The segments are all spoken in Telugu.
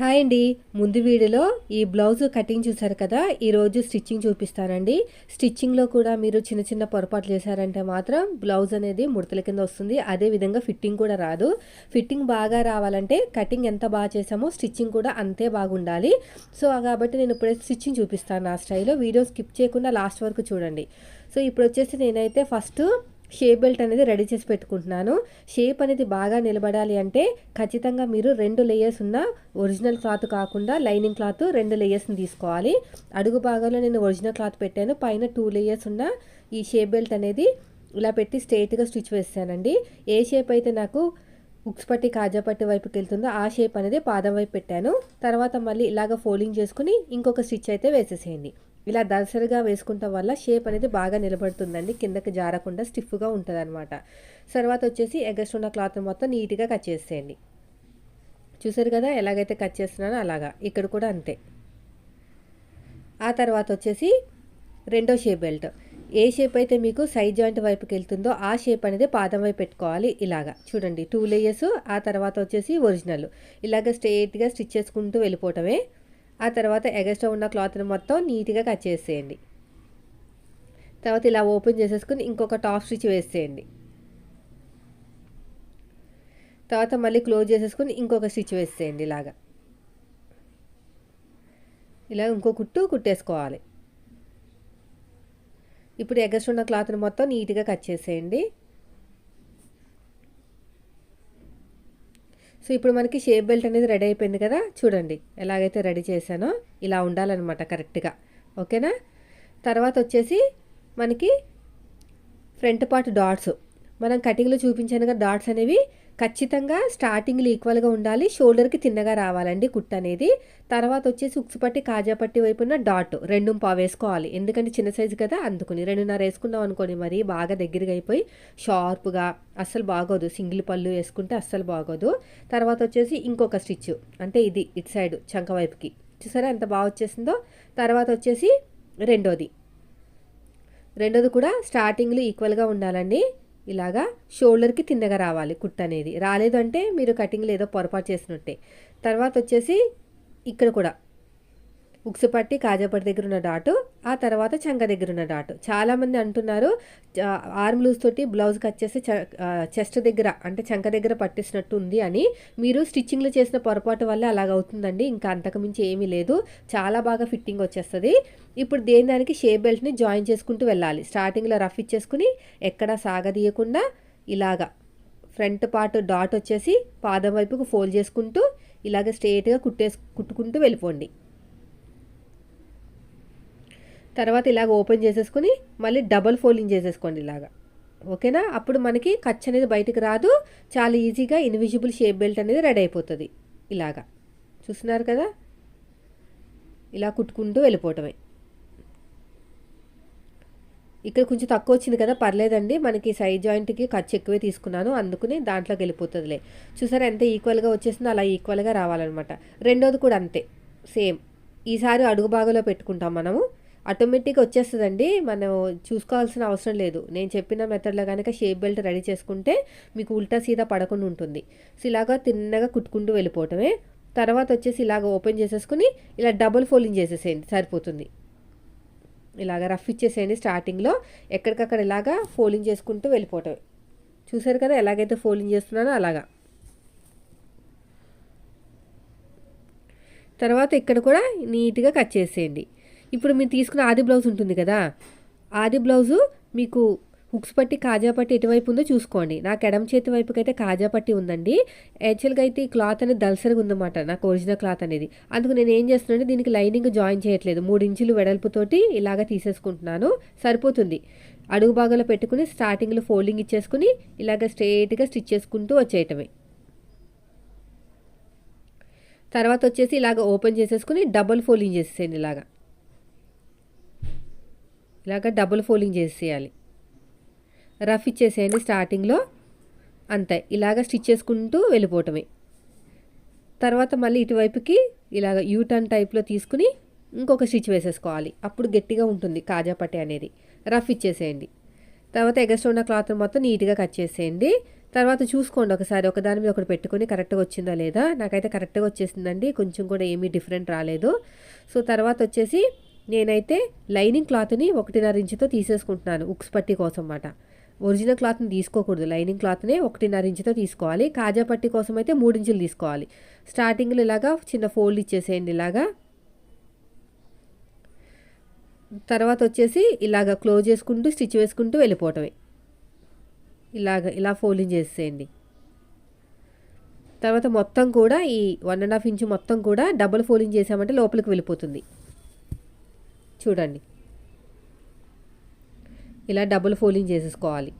హాయ్ అండి. ముందు వీడియోలో ఈ బ్లౌజ్ కటింగ్ చూసారు కదా ఈరోజు స్టిచ్చింగ్ చూపిస్తానండి. స్టిచ్చింగ్లో కూడా మీరు చిన్న చిన్న పొరపాట్లు చేశారంటే మాత్రం బ్లౌజ్ అనేది ముడతల కింద వస్తుంది. అదే విధంగా ఫిట్టింగ్ కూడా రాదు. ఫిట్టింగ్ బాగా రావాలంటే కటింగ్ ఎంత బాగా చేసామో స్టిచ్చింగ్ కూడా అంతే బాగుండాలి. సో కాబట్టి నేను ఇప్పుడే స్టిచ్చింగ్ చూపిస్తాను నా స్టైల్లో వీడియో స్కిప్ చేయకుండా లాస్ట్ వరకు చూడండి. సో ఇప్పుడు వచ్చేసి నేనైతే ఫస్ట్ షేప్ బెల్ట్ అనేది రెడీ చేసి పెట్టుకుంటున్నాను. షేప్ అనేది బాగా నిలబడాలి అంటే ఖచ్చితంగా మీరు రెండు లేయర్స్ ఉన్న ఒరిజినల్ క్లాత్ కాకుండా లైనింగ్ క్లాత్ రెండు లేయర్స్ని తీసుకోవాలి. అడుగు భాగంలో నేను ఒరిజినల్ క్లాత్ పెట్టాను. పైన టూ లేయర్స్ ఉన్న ఈ షేప్ బెల్ట్ అనేది ఇలా పెట్టి స్ట్రైట్గా స్టిచ్ వేసానండి ఏ షేప్ అయితే నాకు ఉక్స్ పట్టి కాజా పట్టి వైపుకి వెళ్తుందో ఆ షేప్ అనేది పాదం వైపు పెట్టాను. తర్వాత మళ్ళీ ఇలాగ ఫోల్డింగ్ చేసుకుని ఇంకొక స్టిచ్ అయితే వేసేసేయండి. ఇలా దసరిగా వేసుకుంటాం వల్ల షేప్ అనేది బాగా నిలబడుతుందండి. కిందకి జారకుండా స్టిఫ్గా ఉంటుంది అనమాట తర్వాత వచ్చేసి ఎగస్ట్ ఉన్న క్లాత్ మొత్తం నీట్గా కట్ చేసేయండి. చూసారు కదా ఎలాగైతే కట్ చేస్తున్నానో అలాగా. ఇక్కడ కూడా అంతే. ఆ తర్వాత వచ్చేసి రెండో షేప్ బెల్ట్. ఏ షేప్ అయితే మీకు సైడ్ జాయింట్ వైపుకి వెళ్తుందో ఆ షేప్ అనేది పాదం వైపు పెట్టుకోవాలి ఇలాగా. చూడండి టూ లేయర్స్ ఆ తర్వాత వచ్చేసి ఒరిజినల్. ఇలాగ స్ట్రేట్గా స్టిచ్ చేసుకుంటూ వెళ్ళిపోవటమే ఆ తర్వాత ఎగస్ట్రా ఉన్న క్లాత్ని మొత్తం నీట్గా కట్ చేసేయండి. తర్వాత ఇలా ఓపెన్ చేసేసుకుని ఇంకొక టాప్ స్టిచ్ వేసేయండి. తర్వాత మళ్ళీ క్లోజ్ చేసేసుకుని ఇంకొక స్టిచ్ వేసేయండి ఇలాగా. ఇలా ఇంకో కుట్టు కుట్టేసుకోవాలి. ఇప్పుడు ఎగస్ట్రా ఉన్న క్లాత్ని మొత్తం నీట్గా కట్ చేసేయండి. సో ఇప్పుడు మనకి షేప్ బెల్ట్ అనేది రెడీ అయిపోయింది కదా? చూడండి. ఎలాగైతే రెడీ చేశానో ఇలా ఉండాలన్నమాట కరెక్ట్గా. ఓకేనా? తర్వాత వచ్చేసి మనకి ఫ్రంట్ పార్ట్ డాట్స్. మనం కటింగ్లో చూపించాను కదా డాట్స్ అనేవి ఖచ్చితంగా స్టార్టింగ్లు ఈక్వల్గా ఉండాలి. షోల్డర్కి తిన్నగా రావాలండి కుట్ అనేది. తర్వాత వచ్చేసి ఉక్సు పట్టి కాజా పట్టి వైపున డాట్ రెండు పావు వేసుకోవాలి. ఎందుకంటే చిన్న సైజు కదా అందుకుని రెండున్నర వేసుకున్నాం అనుకోని మరి బాగా దగ్గరగా అయిపోయి షార్ప్గా అస్సలు బాగోదు. సింగిల్ పళ్ళు వేసుకుంటే అస్సలు బాగోదు. తర్వాత వచ్చేసి ఇంకొక స్టిచ్ అంటే ఇది ఇటు సైడ్ చంక వైపుకి. చూసారా ఎంత బాగా వచ్చేసిందో? తర్వాత వచ్చేసి రెండోది. రెండోది కూడా స్టార్టింగ్లో ఈక్వల్గా ఉండాలండి. ఇలాగా షోల్డర్కి తిన్నగా రావాలి కుట్ అనేది. రాలేదు అంటే మీరు కటింగ్లో ఏదో పొరపాటు చేసినట్టే. తర్వాత వచ్చేసి ఇక్కడ కూడా ఉక్సు పట్టి కాజాపట్టి దగ్గర ఉన్న డాటు ఆ తర్వాత చంక దగ్గర ఉన్న డాటు. చాలామంది అంటున్నారు ఆర్మ్ లూజ్ తోటి బ్లౌజ్ కట్ చేసి చెస్ట్ దగ్గర అంటే చంక దగ్గర పట్టేసినట్టు ఉంది అని. మీరు స్టిచ్చింగ్లో చేసిన పొరపాటు వల్ల అలాగ అవుతుందండి. ఇంకా అంతకుమించి ఏమీ లేదు. చాలా బాగా ఫిట్టింగ్ వచ్చేస్తుంది. ఇప్పుడు దేని దానికి షేప్ బెల్ట్ని జాయిన్ చేసుకుంటూ వెళ్ళాలి. స్టార్టింగ్లో రఫ్ ఇచ్చేసుకుని ఎక్కడ సాగదీయకుండా ఇలాగా ఫ్రంట్ పార్ట్ డాట్ వచ్చేసి పాదం వైపుకు ఫోల్డ్ చేసుకుంటూ ఇలాగ స్ట్రేట్గా కుట్టేసు కుట్టుకుంటూ వెళ్ళిపోండి. తర్వాత ఇలాగ ఓపెన్ చేసేసుకుని మళ్ళీ డబల్ ఫోల్డింగ్ చేసేసుకోండి ఇలాగా. ఓకేనా? అప్పుడు మనకి కచ్ అనేది బయటకు రాదు. చాలా ఈజీగా ఇన్విజిబుల్ షేప్ బెల్ట్ అనేది రెడీ అయిపోతుంది ఇలాగా. చూస్తున్నారు కదా? ఇలా కుట్టుకుంటూ వెళ్ళిపోవటమే. ఇక్కడ కొంచెం తక్కువ వచ్చింది కదా? పర్లేదండి. మనకి సైడ్ జాయింట్కి ఖర్చు ఎక్కువే తీసుకున్నాను. అందుకుని దాంట్లోకి వెళ్ళిపోతుందిలే. చూసారా ఎంత ఈక్వల్గా వచ్చేసిందో అలా ఈక్వల్గా రావాలన్నమాట. రెండోది కూడా అంతే. సేమ్. ఈసారి అడుగు భాగంలో పెట్టుకుంటాం మనము. ఆటోమేటిక్గా వచ్చేస్తుందండి. మనం చూసుకోవాల్సిన అవసరం లేదు. నేను చెప్పిన మెథడ్లో కనుక షేప్ బెల్ట్ రెడీ చేసుకుంటే మీకు ఉల్టా సీదా పడకుండా ఉంటుంది. సో ఇలాగా తిన్నగా కుట్టుకుంటూ వెళ్ళిపోవటమే. తర్వాత వచ్చేసి ఇలాగ ఓపెన్ చేసేసుకుని ఇలా డబుల్ ఫోల్డింగ్ చేసేసేయండి. సరిపోతుంది. ఇలాగ రఫ్ ఇచ్చేసేయండి స్టార్టింగ్లో. ఎక్కడికక్కడ ఇలాగా ఫోల్డింగ్ చేసుకుంటూ వెళ్ళిపోవటమే. చూసారు కదా ఎలాగైతే ఫోల్డింగ్ చేస్తున్నానో అలాగా. తర్వాత ఇక్కడ కూడా నీట్గా కట్ చేసేయండి. ఇప్పుడు మీరు తీసుకున్న ఆది బ్లౌజ్ ఉంటుంది కదా? ఆది బ్లౌజు మీకు హుక్స్ పట్టి కాజా పట్టి ఎటువైపు ఉందో చూసుకోండి. నాకు ఎడమ చేతి వైపుకి అయితే కాజా పట్టి ఉందండి. యాక్చువల్గా అయితే ఈ క్లాత్ అనేది దల్సరిగా ఉందన్నమాట నాకు ఒరిజినల్ క్లాత్ అనేది. అందుకు నేను ఏం చేస్తున్నానంటే దీనికి లైనింగ్ జాయిన్ చేయట్లేదు. మూడు ఇంచులు వెడల్పుతోటి ఇలాగ తీసేసుకుంటున్నాను. సరిపోతుంది. అడుగు భాగంలో పెట్టుకుని స్టార్టింగ్లో ఫోల్డింగ్ ఇచ్చేసుకుని ఇలాగ స్ట్రేట్గా స్టిచ్ చేసుకుంటూ వచ్చేయటమే. తర్వాత వచ్చేసి ఇలాగ ఓపెన్ చేసేసుకుని డబుల్ ఫోల్డింగ్ చేసేసేయండి ఇలాగా. ఇలాగ డబుల్ ఫోల్డింగ్ చేసేయాలి. రఫ్ ఇచ్చేసేయండి స్టార్టింగ్లో అంతే ఇలాగ స్టిచ్ చేసుకుంటూ వెళ్ళిపోవటమే. తర్వాత మళ్ళీ ఇటువైపుకి ఇలాగ యూటర్న్ టైప్లో తీసుకుని ఇంకొక స్టిచ్ వేసేసుకోవాలి. అప్పుడు గట్టిగా ఉంటుంది కాజా పట్టే అనేది. రఫ్ ఇచ్చేసేయండి. తర్వాత ఎగస్ట్రా ఉన్న క్లాత్ మొత్తం నీట్గా కట్ చేసేయండి. తర్వాత చూసుకోండి ఒకసారి ఒకదాని మీద ఒకటి పెట్టుకొని కరెక్ట్గా వచ్చిందా లేదా. నాకైతే కరెక్ట్గా వచ్చేసిందండి కొంచెం కూడా ఏమీ డిఫరెంట్ రాలేదు. సో తర్వాత వచ్చేసి నేనైతే లైనింగ్ క్లాత్ని ఒకటిన్నర ఇంచుతో తీసేసుకుంటున్నాను ఉక్స్ పట్టి కోసం అన్నమాట. ఒరిజినల్ క్లాత్ని తీసుకోకూడదు లైనింగ్ క్లాత్నే ఒకటిన్నర ఇంచుతో తీసుకోవాలి కాజా పట్టి కోసం అయితే మూడు ఇంచులు తీసుకోవాలి. స్టార్టింగ్లో ఇలాగా చిన్న ఫోల్డ్ ఇచ్చేసేయండి ఇలాగా. తర్వాత వచ్చేసి ఇలాగ క్లోజ్ చేసుకుంటూ స్టిచ్ వేసుకుంటూ వెళ్ళిపోవటమే. ఇలాగ ఇలా ఫోల్డింగ్ చేసేయండి. తర్వాత మొత్తం కూడా ఈ వన్ అండ్ హాఫ్ ఇంచు మొత్తం కూడా డబుల్ ఫోల్డింగ్ చేసామంటే లోపలికి వెళ్ళిపోతుంది. చూడండి. ఇలా డబుల్ ఫోల్డింగ్ చేసేసుకోవాలి.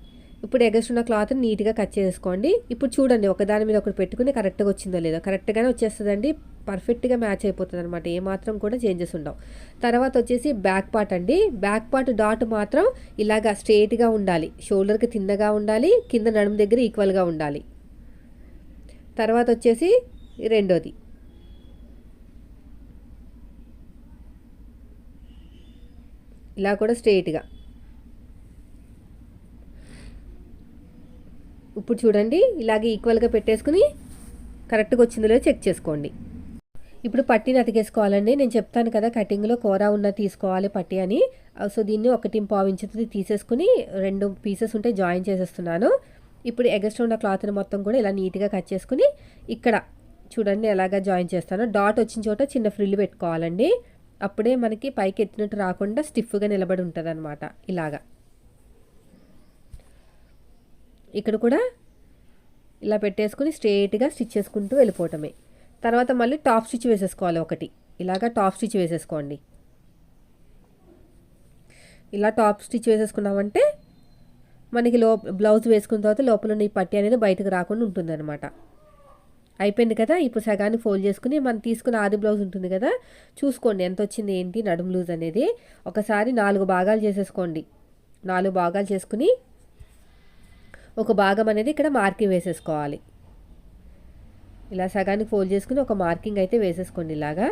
ఇప్పుడు ఎగస్ట్ ఉన్న క్లాత్ నీట్గా కట్ చేసుకోండి. ఇప్పుడు చూడండి ఒకదాని మీద ఒకటి పెట్టుకుని కరెక్ట్గా వచ్చిందో లేదో. కరెక్ట్గానే వచ్చేస్తుందండి పర్ఫెక్ట్గా మ్యాచ్ అయిపోతుంది అనమాట ఏమాత్రం కూడా చేంజెస్ ఉండవు. తర్వాత వచ్చేసి బ్యాక్ పార్ట్ అండి. బ్యాక్ పార్ట్ డాట్ మాత్రం ఇలాగా స్ట్రేట్గా ఉండాలి. షోల్డర్కి తిన్నగా ఉండాలి కింద నడుము దగ్గర ఈక్వల్గా ఉండాలి. తర్వాత వచ్చేసి రెండోది. ఇలా కూడా స్ట్రైట్గా ఇప్పుడు చూడండి ఇలాగే ఈక్వల్గా పెట్టేసుకుని కరెక్ట్గా వచ్చిందో లేదో చెక్ చేసుకోండి. ఇప్పుడు పట్టీని అతికేసుకోవాలండి. నేను చెప్తాను కదా కటింగ్లో కూర ఉన్న తీసుకోవాలి పట్టి అని. సో దీన్ని ఒకటి పావించుతుంది తీసేసుకుని రెండు పీసెస్ ఉంటే జాయిన్ చేసేస్తున్నాను. ఇప్పుడు ఎగస్ట్రా ఉన్న క్లాత్ని మొత్తం కూడా ఇలా నీట్గా కట్ చేసుకుని ఇక్కడ చూడండి ఎలాగా జాయిన్ చేస్తాను. డాట్ వచ్చిన చోట చిన్న ఫ్రిల్ పెట్టుకోవాలండి. అప్పుడే మనకి పైకి ఎత్తినట్టు రాకుండా స్టిఫ్గా నిలబడి ఉంటుంది అనమాట ఇలాగా. ఇక్కడ కూడా ఇలా పెట్టేసుకుని స్ట్రేట్గా స్టిచ్ చేసుకుంటూ వెళ్ళిపోవటమే. తర్వాత మళ్ళీ టాప్ స్టిచ్ వేసేసుకోవాలి ఒకటి. ఇలాగా టాప్ స్టిచ్ వేసేసుకోండి. ఇలా టాప్ స్టిచ్ వేసేసుకున్నామంటే మనకి లో బ్లౌజ్ వేసుకున్న తర్వాత లోపల ఉన్న ఈ పట్టి అనేది బయటకు రాకుండా ఉంటుందన్నమాట. అయిపోయింది కదా ఇప్పుడు సగాన్ని ఫోల్డ్ చేసుకుని మనం తీసుకున్న ఆది బ్లౌజ్ ఉంటుంది కదా చూసుకోండి ఎంత వచ్చింది ఏంటి నడుము లూజ్ అనేది. ఒకసారి నాలుగు భాగాలు చేసేసుకోండి. నాలుగు భాగాలు చేసుకుని ఒక భాగం అనేది ఇక్కడ మార్కింగ్ వేసేసుకోవాలి. ఇలా సగానికి ఫోల్డ్ చేసుకుని ఒక మార్కింగ్ అయితే వేసేసుకోండి ఇలాగా.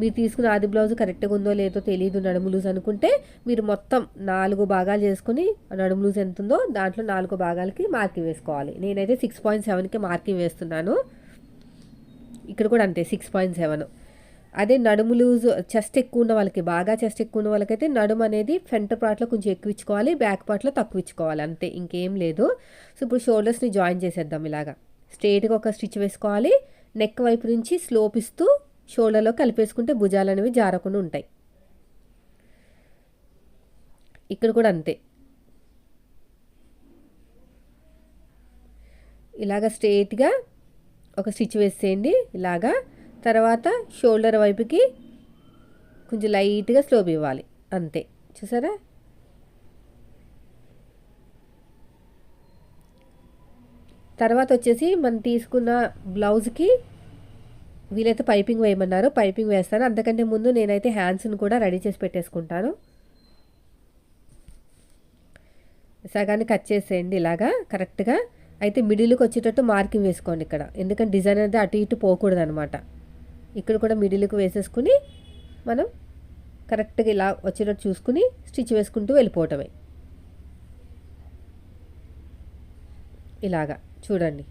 మీరు తీసుకున్న ఆది బ్లౌజ్ కరెక్ట్గా ఉందో లేదో తెలియదు నడుము లూజ్ అనుకుంటే మీరు మొత్తం నాలుగు భాగాలు చేసుకుని నడుము లూజ్ ఎంత ఉందో దాంట్లో నాలుగు భాగాలకి మార్కింగ్ వేసుకోవాలి. నేనైతే సిక్స్ పాయింట్ సెవెన్కి మార్కింగ్ వేస్తున్నాను. ఇక్కడ కూడా అంతే సిక్స్ పాయింట్ సెవెన్ అదే నడుము లూజ్ చెస్ట్ ఎక్కువ ఉన్న వాళ్ళకి బాగా చెస్ట్ ఎక్కువ ఉన్న వాళ్ళకైతే నడుము అనేది ఫ్రంట్ పార్ట్లో కొంచెం ఎక్కువ ఇచ్చుకోవాలి బ్యాక్ పార్ట్లో తక్కువ ఇచ్చుకోవాలి అంతే ఇంకేం లేదు. సో ఇప్పుడు షోల్డర్స్ని జాయిన్ చేసేద్దాం ఇలాగా. స్ట్రేట్గా ఒక స్టిచ్ వేసుకోవాలి నెక్ వైపు నుంచి స్లోప్ ఇస్తూ షోల్డర్లో కలిపేసుకుంటే భుజాలు అనేవి జారకుండా ఉంటాయి. ఇక్కడ కూడా అంతే. ఇలాగ స్ట్రేట్గా ఒక స్టిచ్ వేసేయండి ఇలాగా. తర్వాత షోల్డర్ వైపుకి కొంచెం లైట్గా స్లోప్ ఇవ్వాలి. అంతే. చూసారా? తర్వాత వచ్చేసి మనం తీసుకున్న బ్లౌజ్కి వీలైతే పైపింగ్ వేయమన్నారు. పైపింగ్ వేస్తాను. అంతకంటే ముందు నేనైతే హ్యాండ్స్ని కూడా రెడీ చేసి పెట్టేసుకుంటాను. సగాన్ని కట్ చేసేయండి ఇలాగా కరెక్ట్గా. అయితే మిడిల్కి వచ్చేటట్టు మార్కింగ్ వేసుకోండి ఇక్కడ. ఎందుకంటే డిజైన్ అనేది అటు ఇటు పోకూడదు అనమాట ఇక్కడ కూడా మిడిల్కి వేసేసుకుని మనం కరెక్ట్గా ఇలా వచ్చేటట్టు చూసుకుని స్టిచ్ వేసుకుంటూ వెళ్ళిపోవటమే. ఇలాగా చూడండి.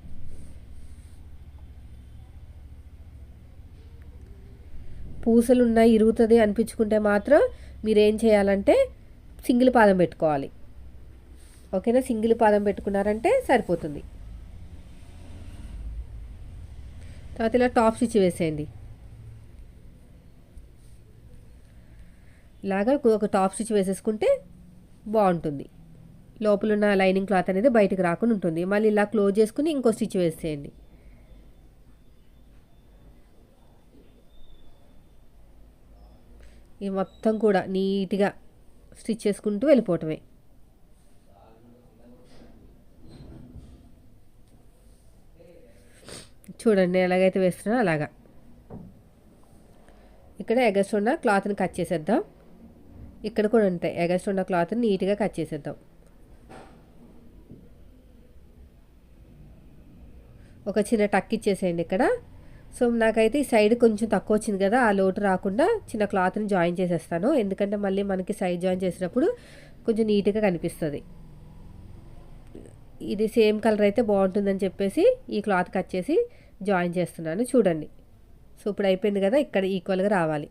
పూసలు ఉన్నాయి ఇరుగుతుంది అనిపించుకుంటే మాత్రం మీరు ఏం చేయాలంటే సింగిల్ పాదం పెట్టుకోవాలి. ఓకేనా? సింగిల్ పాదం పెట్టుకున్నారంటే సరిపోతుంది. తర్వాత ఇలా టాప్ స్టిచ్ వేసేయండి. ఇలాగా ఒక టాప్ స్టిచ్ వేసేసుకుంటే బాగుంటుంది. లోపల ఉన్న లైనింగ్ క్లాత్ అనేది బయటకు రాకుండా ఉంటుంది. మళ్ళీ ఇలా క్లోజ్ చేసుకుని ఇంకో స్టిచ్ వేసేయండి. ఈ మొత్తం కూడా నీట్గా స్టిచ్ చేసుకుంటూ వెళ్ళిపోవటమే. చూడండి ఎలాగైతే వేస్తున్నా అలాగా. ఇక్కడ ఎగస్ట్ ఉన్న క్లాత్ని కట్ చేసేద్దాం. ఇక్కడ కూడా ఉంటాయి ఎగస్ట్ ఉన్న క్లాత్ని నీట్గా కట్ చేసేద్దాం. ఒక చిన్న టక్ ఇచ్చేసేయండి ఇక్కడ. సో నాకైతే ఈ సైడ్ కొంచెం తక్కువ వచ్చింది కదా ఆ లోటు రాకుండా చిన్న క్లాత్ని జాయిన్ చేసేస్తాను. ఎందుకంటే మళ్ళీ మనకి సైడ్ జాయిన్ చేసినప్పుడు కొంచెం నీట్గా కనిపిస్తుంది. ఇది సేమ్ కలర్ అయితే బాగుంటుందని చెప్పేసి ఈ క్లాత్ కట్ చేసి జాయిన్ చేస్తున్నాను చూడండి. సో ఇప్పుడు అయిపోయింది కదా ఇక్కడ ఈక్వల్గా రావాలి.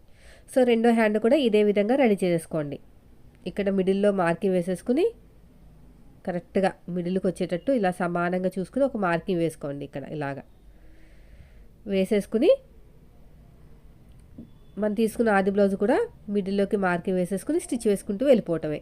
సో రెండో హ్యాండ్ కూడా ఇదే విధంగా రెడీ చేసుకోండి. ఇక్కడ మిడిల్లో మార్కింగ్ వేసేసుకుని కరెక్ట్గా మిడిల్కి వచ్చేటట్టు ఇలా సమానంగా చూసుకుని ఒక మార్కింగ్ వేసుకోండి ఇక్కడ ఇలాగా. వేసేసుకుని మనం తీసుకున్న ఆది బ్లౌజ్ కూడా మిడిల్లోకి మార్కింగ్ వేసేసుకుని స్టిచ్ వేసుకుంటూ వెళ్ళిపోవటమే.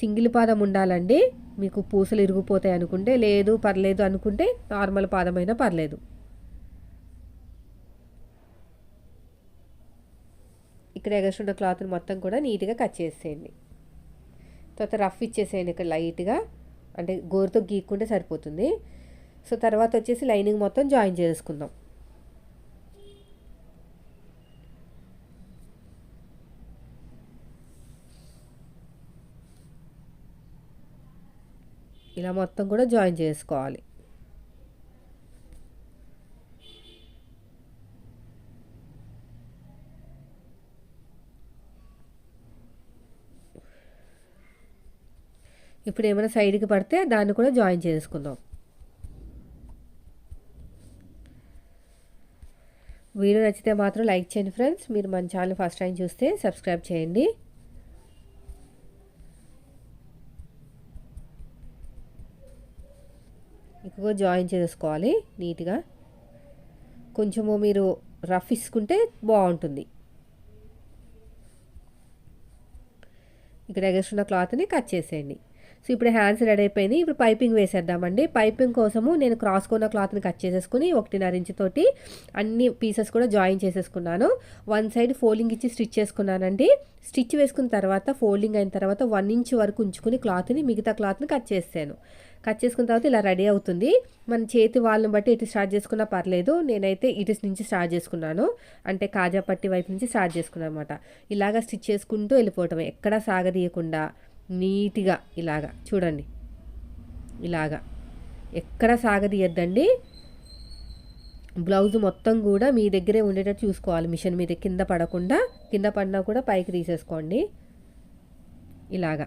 సింగిల్ పాదం ఉండాలండి. మీకు పూసలు ఇరిగిపోతాయి అనుకుంటే లేదు పర్లేదు అనుకుంటే నార్మల్ పాదమైనా పర్లేదు. ఇక్కడ ఎగస్ట్రున్న క్లాత్ని మొత్తం కూడా నీట్గా కట్ చేసేయండి. తర్వాత రఫ్ ఇచ్చేసేయండి ఇక్కడ లైట్గా. అంటే గోరుతో గీక్కుంటే సరిపోతుంది. సో తర్వాత వచ్చేసి లైనింగ్ మొత్తం జాయిన్ చేసుకుందాం. ఇలా మొత్తం కూడా జాయిన్ చేసుకోవాలి. ఇప్పుడు ఏమైనా సైడ్కి పడితే దాన్ని కూడా జాయిన్ చేసుకుందాం. వీడియో నచ్చితే మాత్రం లైక్ చేయండి ఫ్రెండ్స్. మీరు మన ఛానల్ ఫస్ట్ టైం చూస్తే సబ్స్క్రైబ్ చేయండి. చక్కగా జాయిన్ చేసుకోవాలి నీట్గా. కొంచెము మీరు రఫ్ ఇసుకుంటే బాగుంటుంది. ఇక్కడ ఎగస్తున్న క్లాత్ని కట్ చేసేయండి. సో ఇప్పుడు హ్యాండ్స్ రెడీ అయిపోయింది ఇప్పుడు పైపింగ్ వేసేద్దామండి. పైపింగ్ కోసము నేను క్రాస్కున్న క్లాత్ని కట్ చేసేసుకుని ఒకటిన్నర ఇంచు తోటి అన్ని పీసెస్ కూడా జాయిన్ చేసేసుకున్నాను. వన్ సైడ్ ఫోల్డింగ్ ఇచ్చి స్టిచ్ చేసుకున్నానండి. స్టిచ్ వేసుకున్న తర్వాత ఫోల్డింగ్ అయిన తర్వాత వన్ ఇంచ్ వరకు ఉంచుకుని క్లాత్ని మిగతా క్లాత్ని కట్ చేసాను కట్ చేసుకున్న తర్వాత ఇలా రెడీ అవుతుంది. మన చేతి వాళ్ళని బట్టి ఇటు స్టార్ట్ చేసుకున్నా పర్లేదు. నేనైతే ఇటు నుంచి స్టార్ట్ చేసుకున్నాను. అంటే కాజా పట్టి వైపు నుంచి స్టార్ట్ చేసుకున్నాను అనమాట ఇలాగా స్టిచ్ చేసుకుంటూ వెళ్ళిపోవటం ఎక్కడా సాగదీయకుండా నీట్గా ఇలాగా చూడండి. ఇలాగా. ఎక్కడ సాగదీయద్దండి. బ్లౌజ్ మొత్తం కూడా మీ దగ్గరే ఉండేటట్టు చూసుకోవాలి. మిషన్ మీద కింద పడకుండా కింద పడినా కూడా పైకి తీసేసుకోండి. ఇలాగా.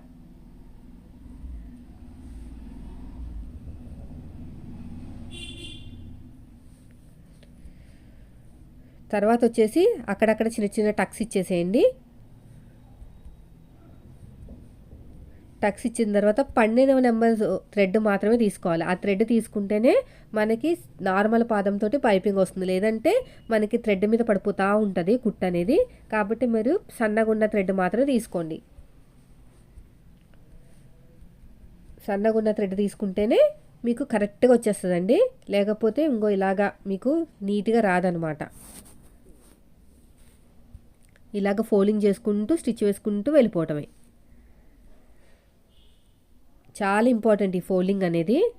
తర్వాత వచ్చేసి అక్కడక్కడ చిన్న చిన్న టక్స్ ఇచ్చేసేయండి. టక్స్ ఇచ్చిన తర్వాత పన్నెండవ నెంబర్ థ్రెడ్ మాత్రమే తీసుకోవాలి. ఆ థ్రెడ్ తీసుకుంటేనే మనకి నార్మల్ పాదంతో పైపింగ్ వస్తుంది. లేదంటే మనకి థ్రెడ్ మీద పడిపోతూ ఉంటుంది కుట్ అనేది. కాబట్టి మీరు సన్నగా ఉన్న థ్రెడ్ మాత్రమే తీసుకోండి. సన్నగా ఉన్న థ్రెడ్ తీసుకుంటేనే మీకు కరెక్ట్గా వచ్చేస్తుందండి. లేకపోతే ఇంకో ఇలాగా మీకు నీట్గా రాదనమాట. ఇలాగ ఫోల్డింగ్ చేసుకుంటూ స్టిచ్ వేసుకుంటూ వెళ్ళిపోవటమే. చాలా ఇంపార్టెంట్ ఈ ఫోల్డింగ్ అనేది.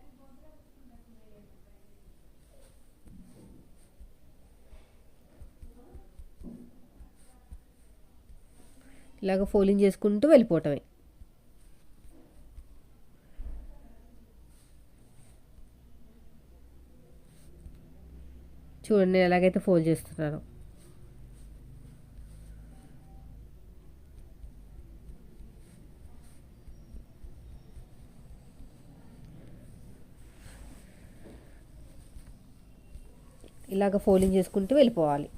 ఇలాగ ఫోల్డింగ్ చేసుకుంటూ వెళ్ళిపోవటమే. చూడండి ఎలాగైతే ఫోల్డ్ చేస్తున్నాను. ఇలాగ ఫోల్డింగ్ చేసుకుంటూ వెళ్ళిపోవాలి.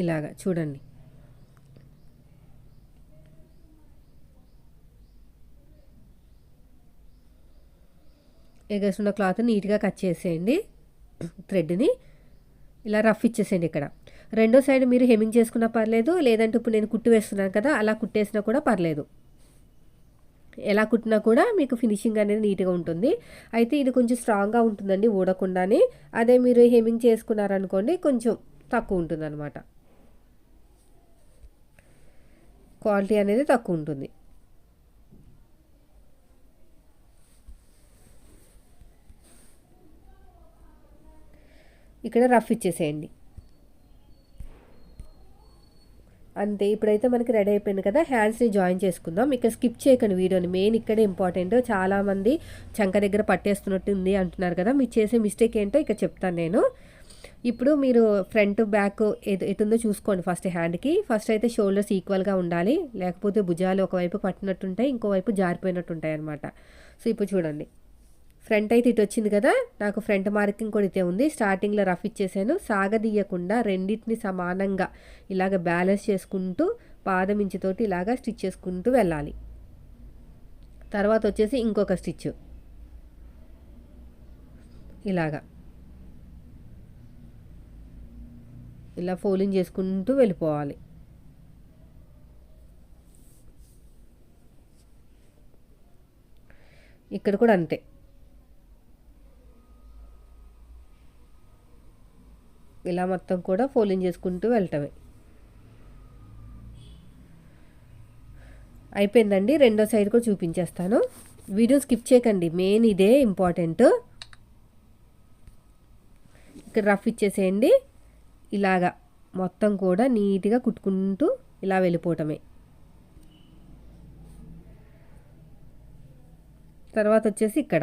ఇలాగ చూడండి. ఎగేసిన క్లాత్ నీట్గా కట్ చేసేయండి. థ్రెడ్ని ఇలా రఫ్ ఇచ్చేసేయండి ఇక్కడ. రెండో సైడ్ మీరు హెమింగ్ చేసుకున్నా పర్లేదు లేదంటే ఇప్పుడు నేను కుట్టు వేస్తున్నాను కదా అలా కుట్టేసినా కూడా పర్లేదు. ఎలా కుట్టినా కూడా మీకు ఫినిషింగ్ అనేది నీట్గా ఉంటుంది. అయితే ఇది కొంచెం స్ట్రాంగ్గా ఉంటుందండి ఊడకుండానే. అదే మీరు హెమింగ్ చేసుకున్నారనుకోండి కొంచెం తక్కువ ఉంటుందన్నమాట. క్వాలిటీ అనేది తక్కువ ఉంటుంది. ఇక్కడ రఫ్ ఇచ్చేసేయండి. అంతే ఇప్పుడైతే మనకి రెడీ అయిపోయింది కదా హ్యాండ్స్ని జాయిన్ చేసుకుందాం. ఇక్కడ స్కిప్ చేయకండి వీడియోని మెయిన్ ఇక్కడే ఇంపార్టెంట్. చాలామంది చంక దగ్గర పట్టేస్తున్నట్టు ఉంది అంటున్నారు కదా మీరు చేసే మిస్టేక్ ఏంటో ఇక్కడ చెప్తాను నేను. ఇప్పుడు మీరు ఫ్రంట్ బ్యాక్ ఎటు ఎటుందో చూసుకోండి ఫస్ట్ హ్యాండ్కి. ఫస్ట్ అయితే షోల్డర్స్ ఈక్వల్గా ఉండాలి లేకపోతే భుజాలు ఒకవైపు పట్టినట్టుంటాయి ఇంకోవైపు జారిపోయినట్టు ఉంటాయి అనమాట సో ఇప్పుడు చూడండి. ఫ్రంట్ అయితే ఇటు వచ్చింది కదా నాకు ఫ్రంట్ మార్కింగ్ కూడా ఇదే ఉంది. స్టార్టింగ్లో రఫ్ ఇచ్చేసాను. సాగదీయకుండా రెండింటిని సమానంగా ఇలాగ బ్యాలెన్స్ చేసుకుంటూ పాదమించితోటి ఇలాగ స్టిచ్ చేసుకుంటూ వెళ్ళాలి. తర్వాత వచ్చేసి ఇంకొక స్టిచ్. ఇలాగా. ఇలా ఫోలింగ్ చేసుకుంటూ వెళ్ళిపోవాలి. ఇక్కడ కూడా అంతే. ఇలా మొత్తం కూడా ఫోలింగ్ చేసుకుంటూ వెళ్ళటమే అయిపోయిందండి రెండో సైడ్ కూడా చూపించేస్తాను. వీడియో స్కిప్ చేయకండి మెయిన్ ఇదే ఇంపార్టెంట్. ఇక్కడ రఫ్ ఇచ్చేసేయండి. ఇలాగా మొత్తం కూడా నీట్గా కుట్టుకుంటూ ఇలా వెళ్ళిపోవటమే. తర్వాత వచ్చేసి ఇక్కడ.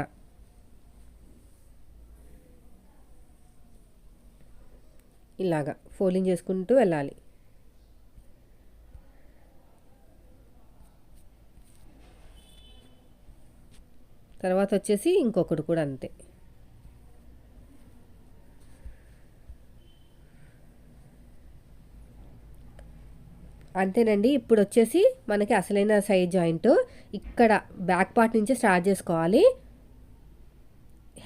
ఇలాగా ఫోల్డింగ్ చేసుకుంటూ వెళ్ళాలి. తర్వాత వచ్చేసి ఇంకొకటి కూడా అంతే. అంతేనండి ఇప్పుడు వచ్చేసి మనకి అసలైన సైడ్ జాయింట్ ఇక్కడ బ్యాక్ పార్ట్ నుంచి స్టార్ట్ చేసుకోవాలి.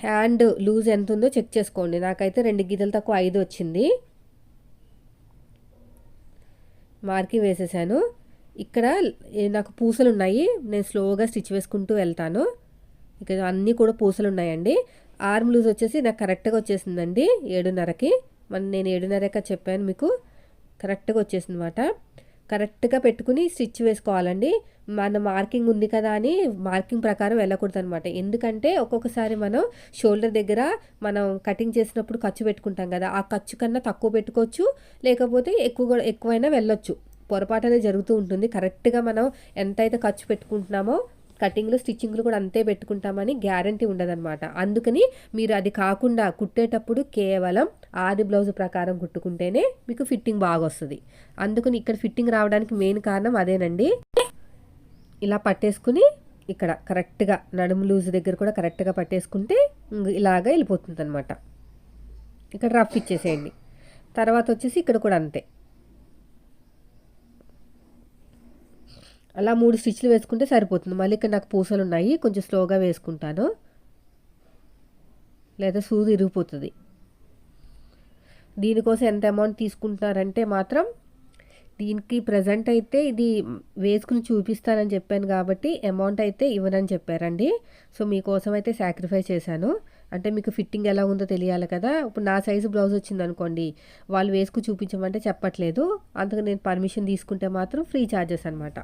హ్యాండ్ లూజ్ ఎంత ఉందో చెక్ చేసుకోండి. నాకైతే రెండు గీతలు తక్కువ ఐదు వచ్చింది. మార్కి వేసేసాను. ఇక్కడ నాకు పూసలు ఉన్నాయి నేను స్లోగా స్టిచ్ వేసుకుంటూ వెళ్తాను. ఇక్కడ అన్నీ కూడా పూసలు ఉన్నాయండి ఆర్మ్ లూజ్ వచ్చేసి నాకు కరెక్ట్గా వచ్చేసిందండి ఏడున్నరకి. మన నేను ఏడున్నరక చెప్పాను మీకు. కరెక్ట్గా వచ్చేసింది అనమాట కరెక్ట్గా పెట్టుకుని స్టిచ్ వేసుకోవాలండి. మన మార్కింగ్ ఉంది కదా అని మార్కింగ్ ప్రకారం వెళ్ళకూడదు అనమాట ఎందుకంటే ఒక్కొక్కసారి మనం షోల్డర్ దగ్గర మనం కటింగ్ చేసినప్పుడు ఖర్చు పెట్టుకుంటాం కదా. ఆ ఖర్చు కన్నా తక్కువ పెట్టుకోవచ్చు. లేకపోతే ఎక్కువ కూడా ఎక్కువైనా వెళ్ళొచ్చు. పొరపాటు అనేది జరుగుతూ ఉంటుంది. కరెక్ట్గా మనం ఎంతైతే ఖర్చు పెట్టుకుంటున్నామో కటింగ్లు స్టిచ్చింగ్లు కూడా అంతే పెట్టుకుంటామని గ్యారంటీ ఉండదన్నమాట. అందుకని మీరు అది కాకుండా కుట్టేటప్పుడు కేవలం ఆది బ్లౌజ్ ప్రకారం కుట్టుకుంటేనే మీకు ఫిట్టింగ్ బాగా వస్తుంది అందుకని ఇక్కడ ఫిట్టింగ్ రావడానికి మెయిన్ కారణం అదేనండి. ఇలా పట్టేసుకుని ఇక్కడ కరెక్ట్గా నడుము లూజ్ దగ్గర కూడా కరెక్ట్గా పట్టేసుకుంటే ఇలాగా వెళ్ళిపోతుంది అనమాట ఇక్కడ రఫ్ ఇచ్చేసేయండి. తర్వాత వచ్చేసి ఇక్కడ కూడా అంతే. అలా మూడు స్టిచ్లు వేసుకుంటే సరిపోతుంది. మళ్ళీ ఇక్కడ నాకు పూసలు ఉన్నాయి. కొంచెం స్లోగా వేసుకుంటాను. లేదా సూది ఇరిగిపోతుంది. దీనికోసం ఎంత అమౌంట్ తీసుకుంటున్నారంటే మాత్రం దీనికి ప్రజెంట్ అయితే ఇది వేసుకుని చూపిస్తానని చెప్పాను కాబట్టి అమౌంట్ అయితే ఇవ్వనని చెప్పారండి. సో మీకోసం అయితే సాక్రిఫైస్ చేశాను. అంటే మీకు ఫిట్టింగ్ ఎలా ఉందో తెలియాలి కదా. ఇప్పుడు నా సైజు బ్లౌజ్ వచ్చింది అనుకోండి వాళ్ళు వేసుకు చూపించమంటే చెప్పట్లేదు. అందుకు నేను పర్మిషన్ తీసుకుంటే మాత్రం ఫ్రీ ఛార్జెస్ అనమాట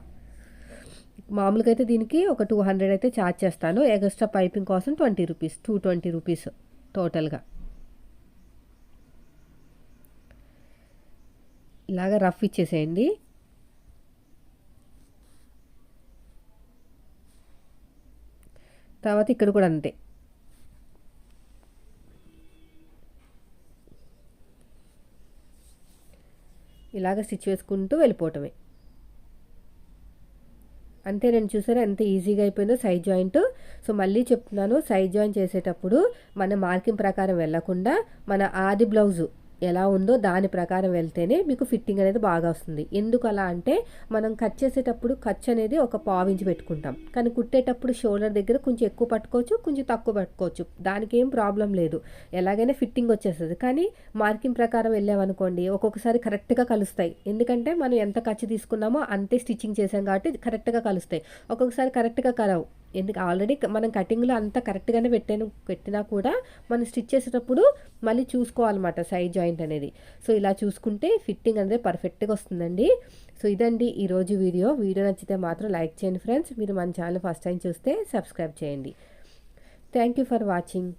మామూలుగా అయితే దీనికి ఒక టూ హండ్రెడ్ అయితే ఛార్జ్ చేస్తాను. ఎక్స్ట్రా పైపింగ్ కోసం twenty rupees two twenty rupees టోటల్గా. ఇలాగ రఫ్ ఇచ్చేసేయండి. తర్వాత ఇక్కడ కూడా అంతే. ఇలాగ స్టిచ్ వేసుకుంటూ వెళ్ళిపోవటమే. అంతే నేను చూసారా ఎంత ఈజీగా అయిపోయిందో సైడ్ జాయింట్. సో మళ్ళీ చెప్తున్నాను సైడ్ జాయింట్ చేసేటప్పుడు మన మార్కింగ్ ప్రకారం వెళ్ళకుండా మన ఆది బ్లౌజు ఎలా ఉందో దాని ప్రకారం వెళ్తేనే మీకు ఫిట్టింగ్ అనేది బాగా వస్తుంది. ఎందుకు అలా అంటే మనం కట్ చేసేటప్పుడు ఖర్చు అనేది ఒక పావించి పెట్టుకుంటాం. కానీ కుట్టేటప్పుడు షోల్డర్ దగ్గర కొంచెం ఎక్కువ పట్టుకోవచ్చు కొంచెం తక్కువ పట్టుకోవచ్చు. దానికి ఏం ప్రాబ్లం లేదు. ఎలాగైనా ఫిట్టింగ్ వచ్చేస్తుంది. కానీ మార్కింగ్ ప్రకారం వెళ్ళామనుకోండి ఒక్కొక్కసారి కరెక్ట్గా కలుస్తాయి. ఎందుకంటే మనం ఎంత ఖర్చు తీసుకున్నామో అంతే స్టిచ్చింగ్ చేసాం కాబట్టి కరెక్ట్గా కలుస్తాయి. ఒక్కొక్కసారి కరెక్ట్గా కలవు. ఎందుకు? ఆల్రెడీ మనం కటింగ్లో అంతా కరెక్ట్గానే పెట్టాను పెట్టినా కూడా మనం స్టిచ్ చేసేటప్పుడు మళ్ళీ చూసుకోవాలన్నమాట సైడ్ జాయింట్ అనేది. సో ఇలా చూసుకుంటే ఫిట్టింగ్ అనేది పర్ఫెక్ట్గా వస్తుందండి. సో ఇదండి ఈరోజు వీడియో. వీడియో నచ్చితే మాత్రం లైక్ చేయండి ఫ్రెండ్స్ మీరు మన ఛానల్ ఫస్ట్ టైం చూస్తే సబ్స్క్రైబ్ చేయండి. Thank you for watching